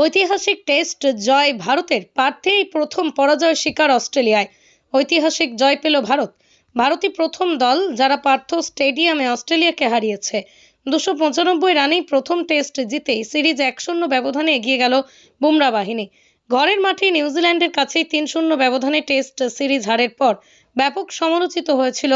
ঐতিহাসিক টেস্ট জয় ভারতের, পার্থেই প্রথম পরাজয় শিকার অস্ট্রেলিয়ায়। ঐতিহাসিক জয় পেল ভারত। ভারতই প্রথম দল যারা পার্থ স্টেডিয়ামে অস্ট্রেলিয়াকে হারিয়েছে। দুশো পঁচানব্বই রানেই প্রথম টেস্ট জিতেই সিরিজ এক শূন্য ব্যবধানে এগিয়ে গেল বুমরা বাহিনী। ঘরের মাঠে নিউজিল্যান্ডের কাছেই তিন শূন্য ব্যবধানে টেস্ট সিরিজ হারের পর ব্যাপক সমালোচিত হয়েছিল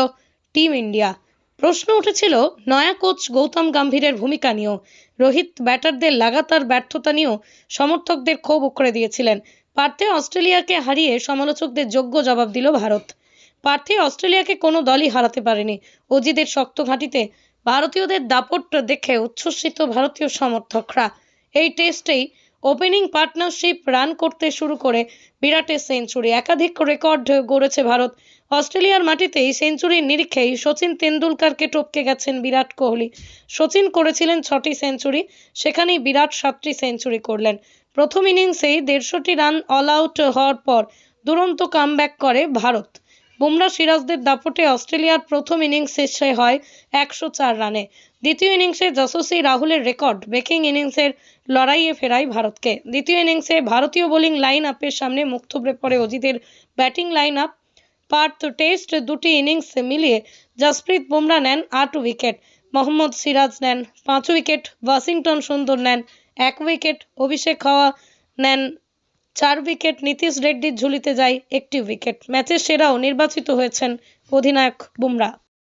টিম ইন্ডিয়া। প্রশ্ন উঠেছিল, নয়া কোচ গৌতম গম্ভীরের ভূমিকা নিয়েও। রোহিত ব্যাটারদের লাগাতার ব্যর্থতা নিয়েও সমর্থকদের ক্ষোভ উকড়ে দিয়েছিলেন। পার্থে অস্ট্রেলিয়াকে হারিয়ে সমালোচকদের যোগ্য জবাব দিল ভারত। পার্থে অস্ট্রেলিয়াকে কোনো দলই হারাতে পারেনি। অজিদের শক্ত ঘাঁটিতে ভারতীয়দের দাপট দেখে উচ্ছ্বসিত ভারতীয় সমর্থকরা। এই টেস্টেই ওপেনিং পার্টনারশিপ রান করতে শুরু করে বিরাটের সেঞ্চুরি। একাধিক রেকর্ড গড়েছে ভারত। অস্ট্রেলিয়ার মাটিতেই সেঞ্চুরির নিরিখেই সচিন তেন্ডুলকারকে টপকে গেছেন বিরাট কোহলি। সচিন করেছিলেন ছটি সেঞ্চুরি, সেখানেই বিরাট সাতটি সেঞ্চুরি করলেন। প্রথম ইনিংসেই দেড়শোটি রান অল আউট হওয়ার পর দুরন্ত কামব্যাক করে ভারত। বুমরা সিরাজদের দাপটে অস্ট্রেলিয়ার প্রথম ইনিংস শেষে হয় একশো চার রানে। দ্বিতীয় ইনিংসে যশস্বী রাহুলের রেকর্ড, ব্রেকিং ইনিংসের লড়াইয়ে ফেরায় ভারতকে। দ্বিতীয় ইনিংসে ভারতীয় বোলিং লাইন আপের সামনে মুখ থুবড়ে পড়ে অজিতের batting line up Perth test দুটি ইনিংস মিলিয়ে জসপ্রীত বুমরা নেন আট উইকেট, মোহাম্মদ সিরাজ নেন পাঁচ উইকেট, ওয়াশিংটন সুন্দর নেন এক উইকেট, অভিষেক হওয়া নেন চার উইকেট নীতিশ রেড্ডির ঝুলিতে যায় একটি উইকেট ম্যাচের সেরাও নির্বাচিত হয়েছেন অধিনায়ক বুমরা।